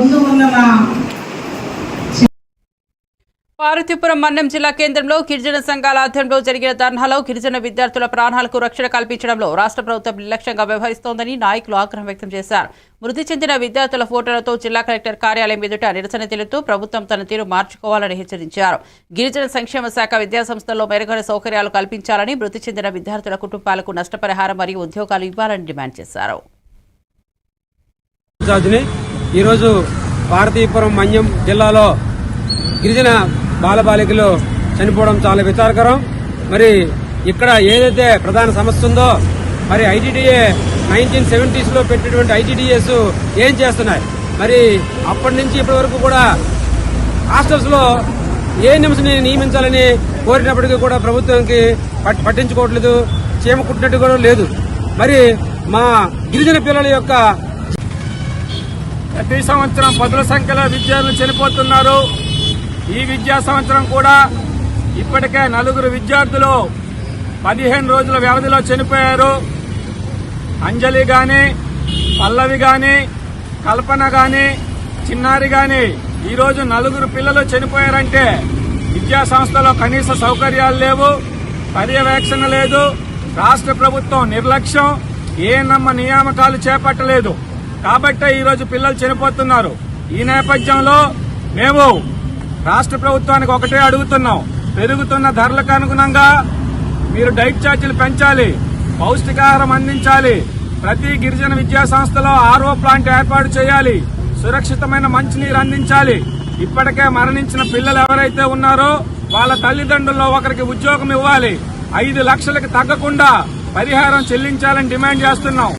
ముందు ఉన్న మా పార్వతీపురం మన్యం జిల్లా కేంద్రంలో గిరిజన సంఘాల ఆధ్వర్యంలో జరిగిన ధర్నాలో గిరిజన విద్యార్థుల ప్రాణాలకు రక్షణ కల్పించడంలో రాష్ట్ర ప్రభుత్వం నిర్లక్ష్యంగా వ్యవహరిస్తోందని నాయకులు ఆగ్రహం వ్యక్తం చేశారు. మృతి చెందిన విద్యార్థుల ఫోటోలతో జిల్లా కలెక్టర్ కార్యాలయం ఎదుట నిరసన తెలుపుతూ ప్రభుత్వం తన తీరు మార్చుకోవాలని హెచ్చరించారు. గిరిజన సంక్షేమ శాఖ విద్యాసంస్థల్లో మెరుగైన సౌకర్యాలు కల్పించాలని మృతి చెందిన విద్యార్థుల కుటుంబాలకు నష్టపరిహారం మరియు ఉద్యోగాలు ఇవ్వాలని డిమాండ్ చేశారు. ఈరోజు భారతీపురం మన్యం జిల్లాలో గిరిజన బాలబాలికలు చనిపోవడం చాలా విచారకరం. మరి ఇక్కడ ఏదైతే ప్రధాన సమస్య ఉందో మరి ఐటీడీఏ నైన్టీన్ సెవెంటీస్లో పెట్టినటువంటి ఐటీడీఎస్ ఏం చేస్తున్నాయి? మరి అప్పటి నుంచి ఇప్పటి వరకు కూడా హాస్టల్స్లో ఏ నిమిషం నియమించాలని కోరినప్పటికీ కూడా ప్రభుత్వానికి పట్- పట్టించుకోవట్లేదు చీమ కుట్టినట్టు కూడా లేదు. మరి మా గిరిజన పిల్లల యొక్క ప్రతి సంవత్సరం పదుల సంఖ్యలో విద్యార్థులు చనిపోతున్నారు. ఈ విద్యా సంవత్సరం కూడా ఇప్పటికే నలుగురు విద్యార్థులు పదిహేను రోజుల వ్యవధిలో చనిపోయారు. అంజలి గాని పల్లవి గాని కల్పన గాని చిన్నారి గాని ఈరోజు నలుగురు పిల్లలు చనిపోయారంటే విద్యా సంస్థలో కనీస సౌకర్యాలు లేవు పర్యవేక్షణ లేదు రాష్ట్ర ప్రభుత్వం నిర్లక్ష్యం ఏ నమ్మ నియామకాలు చేపట్టలేదు. కాబట్టే ఈరోజు పిల్లలు చనిపోతున్నారు. ఈ నేపథ్యంలో మేము రాష్ట్ర ప్రభుత్వానికి ఒకటే అడుగుతున్నాం. పెరుగుతున్న ధరలకు అనుగుణంగా మీరు డైట్ ఛార్జీలు పెంచాలి. పౌష్టికాహారం అందించాలి. ప్రతి గిరిజన విద్యా సంస్థలో ఆర్ఓ ప్లాంట్ ఏర్పాటు చేయాలి. సురక్షితమైన మంచినీరు అందించాలి. ఇప్పటికే మరణించిన పిల్లలు ఎవరైతే ఉన్నారో వాళ్ళ తల్లిదండ్రుల్లో ఒకరికి ఉద్యోగం ఇవ్వాలి. ఐదు లక్షలకు తగ్గకుండా పరిహారం చెల్లించాలని డిమాండ్ చేస్తున్నాం.